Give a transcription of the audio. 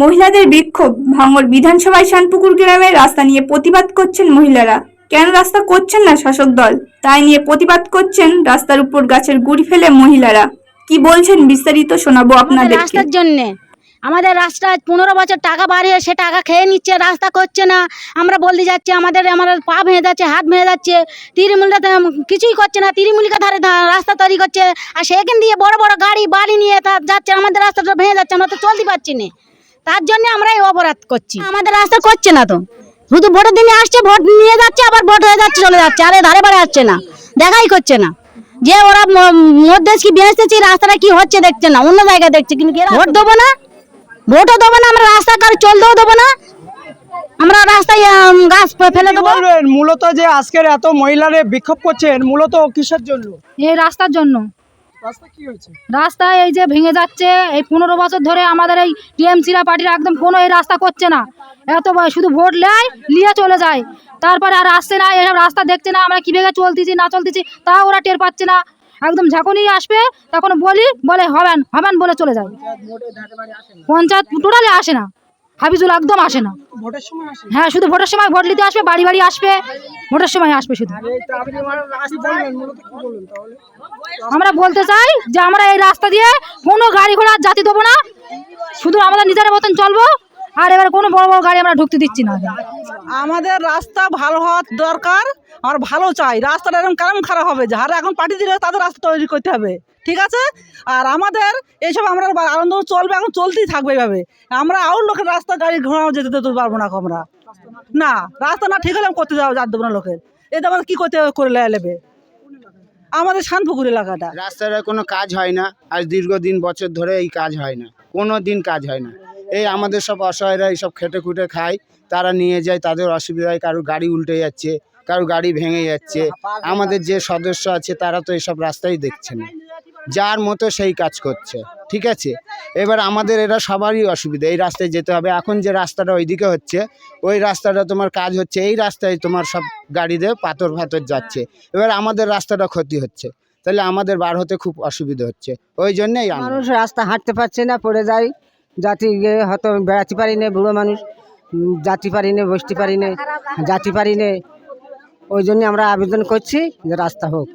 মহিলাদের বিক্ষোভ ভাঙড় বিধানসভায় শানপুকুর গ্রামে রাস্তা নিয়ে প্রতিবাদ করছেন মহিলারা। কেন রাস্তা করছেন না শাসক দল? তাই নিয়ে প্রতিবাদ করছেন রাস্তার উপর গাছের গুড়ি ফেলে মহিলারা। কি বলছেন বিস্তারিত শোনাবো আমাদের আপনাদেরকে। রাস্তার জন্যে। আমাদের রাস্তা পনেরো বছর টাকা বাড়িয়ে সে টাকা খেয়ে নিচ্ছে রাস্তা করছে না। আমরা বলতে যাচ্ছি আমাদের আমাদের পা ভেঙে যাচ্ছে হাত ভেঙে যাচ্ছে। তিরিমুলিকা কিছুই করছে না তিরিমুলিকা ধারে রাস্তা তৈরি করছে। আর সেখান দিয়ে বড় বড় গাড়ি বাড়ি নিয়ে যাচ্ছে আমাদের রাস্তাটা ভেঙে যাচ্ছে আমরা তো চলতে পারছি না। তার জন্য আমরা এই অপরাধ করছি। আমাদের রাস্তা করছে না তো। শুধু ভোটের দিনে আসছে ভোট নিয়ে যাচ্ছে আবার ভোট হয়ে যাচ্ছে চলে যাচ্ছে আরে ধারে বাড়ে আসছে না। দেখাই করছে না। যে ওরা মধ্যে কি বেঁচতেছি রাস্তাটা কি হচ্ছে দেখছে না অন্য জায়গায় দেখছে কিন্তু কি ভোট দেবো না। ভোটও দেবো না আমরা রাস্তা কার চলতেও দেবো না। আমরা রাস্তায় গাছ ফেলে দেবো। মূলত যে আজকের এত মহিলারে বিক্ষোভ করছেন মূলত কিসের জন্য? এই রাস্তার জন্য। রাস্তা কি হয়েছে? রাস্তা এই যে ভেঙে যাচ্ছে এই পনেরো বছর ধরে আমাদের এই টিএমসিরা পার্টির একদম কোনো এই রাস্তা করছে না। এত শুধু ভোট নেয় নিয়ে চলে যায়। তারপরে আর আসছে না এসব রাস্তা দেখছে না আমরা কীভাবে চলতেছি না চলতেছি তাও ওরা টের পাচ্ছে না। একদম যখনই আসবে তখন বলি বলে হবেন হবেন বলে চলে যায়। পঞ্চায়েত টোটালি আসে না। হাফিজুল একদম আসে না। হ্যাঁ শুধু ভোটের সময় ভোট নিতে আসবে বাড়ি বাড়ি আসবে। ভোটের সময় আসবে শুধু। আমরা বলতে চাই যে আমরা এই রাস্তা দিয়ে কোনো গাড়ি ঘোড়া জাতি দেবো না। শুধু আমাদের নিজের মতন চলবো আর এবার কোনো বড় বড় গাড়ি আমরা ঢুকতে দিচ্ছি না। আমাদের রাস্তা ভালো হওয়ার দরকার। আর ভালো চাই। রাস্তাটা এরকম কারণ খারাপ হবে যারা এখন পার্টি দিলে তাদের রাস্তা তৈরি করতে হবে। ঠিক আছে? আর আমাদের এইসব আমরা আনন্দ চলবে, এখন চলতেই থাকবে এইভাবে। আমরা আউট লোকের রাস্তা গাড়ি ঘোড়া যেতে দিতে পারব না আমরা। না, রাস্তা না ঠিক হলে করতে যাব যার দেবো না লোকের। এটা আমাদের কী করতে করে নেবে আমাদের শান্তপুকুর এলাকাটা। রাস্তার কোনো কাজ হয় না। আজ দীর্ঘদিন, বছর ধরে এই কাজ হয় না। কোনো দিন কাজ হয় না। এই আমাদের সব অসহায়রা এইসব খেটে খুঁটে খায়। তারা নিয়ে যায়, তাদের অসুবিধায় কারও গাড়ি উল্টে যাচ্ছে। কারও গাড়ি ভেঙে যাচ্ছে। আমাদের যে সদস্য আছে, তারা তো এইসব রাস্তাই দেখছে না। যার মতো সেই কাজ করছে, ঠিক আছে? এবার আমাদের এটা সবারই অসুবিধা, এই রাস্তায় যেতে হবে। এখন যে রাস্তাটা ওইদিকে হচ্ছে, ওই রাস্তাটা তোমার কাজ হচ্ছে, এই রাস্তায় তোমার সব গাড়িতে পাথর ফাথর যাচ্ছে। এবার আমাদের রাস্তাটা ক্ষতি হচ্ছে, তাহলে আমাদের বার হতে খুব অসুবিধা হচ্ছে। ওই জন্যেই। মানুষ রাস্তা হাঁটতে পারছে না, পড়ে যায়। জাতি গিয়ে হয়তো বেড়াতে পারি না, বুড়ো মানুষ। যাতে পারি না, বসতে পারি না যাতে পারি না। ওই জন্য আমরা আবেদন করছি যে রাস্তা হোক।